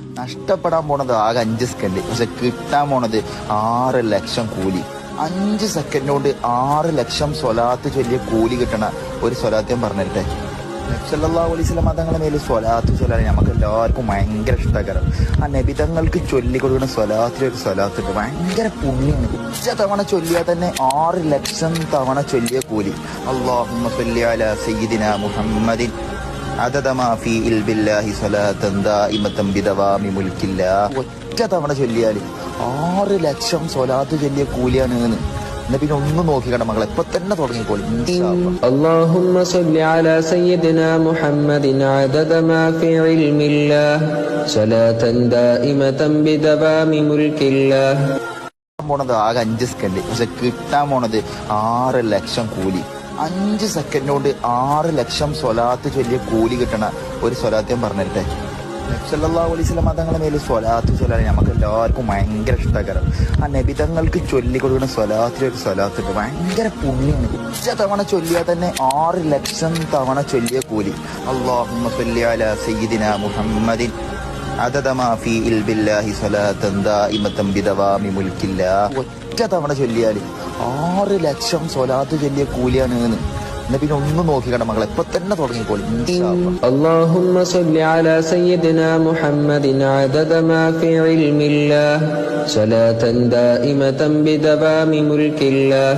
നഷ്ടപ്പെടാൻ പോണത് ആകെ അഞ്ച് സെക്കൻഡ് പക്ഷെ കിട്ടാൻ പോണത് ആറ് ലക്ഷം കൂലി. അഞ്ച് സെക്കൻഡ് കൊണ്ട് ആറ് ലക്ഷം സ്വലാത്ത് ചൊല്ലിയ കൂലി കിട്ടണ ഒരു സ്വലാത്ത് പറഞ്ഞിട്ടെ. നബ്സല്ലാ അലൈസ്ലാം മതങ്ങളെ മേലെ സ്വലാത്ത് ചൊല്ലാൻ നമുക്ക് എല്ലാവർക്കും ഭയങ്കര ഇഷ്ടകരം. ആ നബിതങ്ങൾക്ക് ചൊല്ലിക്കൊടുക്കുന്ന സ്വലാത്തിലൊരു സ്വലാത്ത് ഉണ്ട് ഭയങ്കര പുണ്യാണ്. ഉച്ച തവണ ചൊല്ലിയാൽ തന്നെ ആറ് ലക്ഷം തവണ ചൊല്ലിയ കൂലി. അള്ളാഹുമ്മ സയ്യിദിന മുഹമ്മദിൻ عدد ما في علم الله صلاة دائمة بدوام ملك الله ഒറ്റ തവണ ചൊല്ലിയാൽ ആറ് ലക്ഷം സ്വലാത്ത് ചൊല്ലിയ കൂലിയാണ് എന്ന് എന്നാ പിന്നെ ഒന്നും നോക്കിക്കണ്ട മകളെ ഇപ്പൊ തന്നെ തുടങ്ങിക്കോളി ഇൻഷാ അല്ലാ. اللهم صل على سيدنا محمد عدد ما في علم الله صلاة دائمة بدوام ملك الله കിട്ടാൻ പോണത് ആകെ അഞ്ച് സെക്കൻഡ് പക്ഷെ കിട്ടാൻ പോണത് ആറ് ലക്ഷം കൂലി അഞ്ച് സെക്കൻഡ് കൊണ്ട് ആറ് ലക്ഷം സ്വലാത്ത് ചൊല്ലിയ കൂലി കിട്ടണ ഒരു സ്വലാത്ത് ഞാൻ പറഞ്ഞിട്ടെ. നബ്സല്ലാ അലൈസ്ലാം മതങ്ങളെ മേലെ സ്വലാത്ത് ചൊല്ലാൻ നമുക്ക് എല്ലാവർക്കും ഭയങ്കര ഇഷ്ടകരം. ആ നബിതങ്ങൾക്ക് ചൊല്ലി കൊടുക്കുന്ന സ്വലാത്തിലൊരു സ്വലാത്ത് ഉണ്ട്. ഭയങ്കര പുണ്യാണ്. ഉച്ച തവണ ചൊല്ലിയാൽ തന്നെ ആറ് ലക്ഷം തവണ ചൊല്ലിയ കൂലി. അള്ളാഹുമ്മ സയ്യിദിന മുഹമ്മദിൻ عدد ما في علم الله صلاة دائمة بدوام ملك الله ഒറ്റ തവണ ചൊല്ലിയാൽ ആറ് ലക്ഷം സ്വലാത്ത് ചൊല്ലിയ കൂലിയാണ് എന്ന് എന്നാ പിന്നെ ഒന്നും നോക്കിക്കണ്ട മകളെ ഇപ്പൊ തന്നെ തുടങ്ങിക്കോളി ഇൻഷാ അല്ലാ. اللهم صل على سيدنا محمد عدد ما في علم الله صلاة دائمة بدوام ملك الله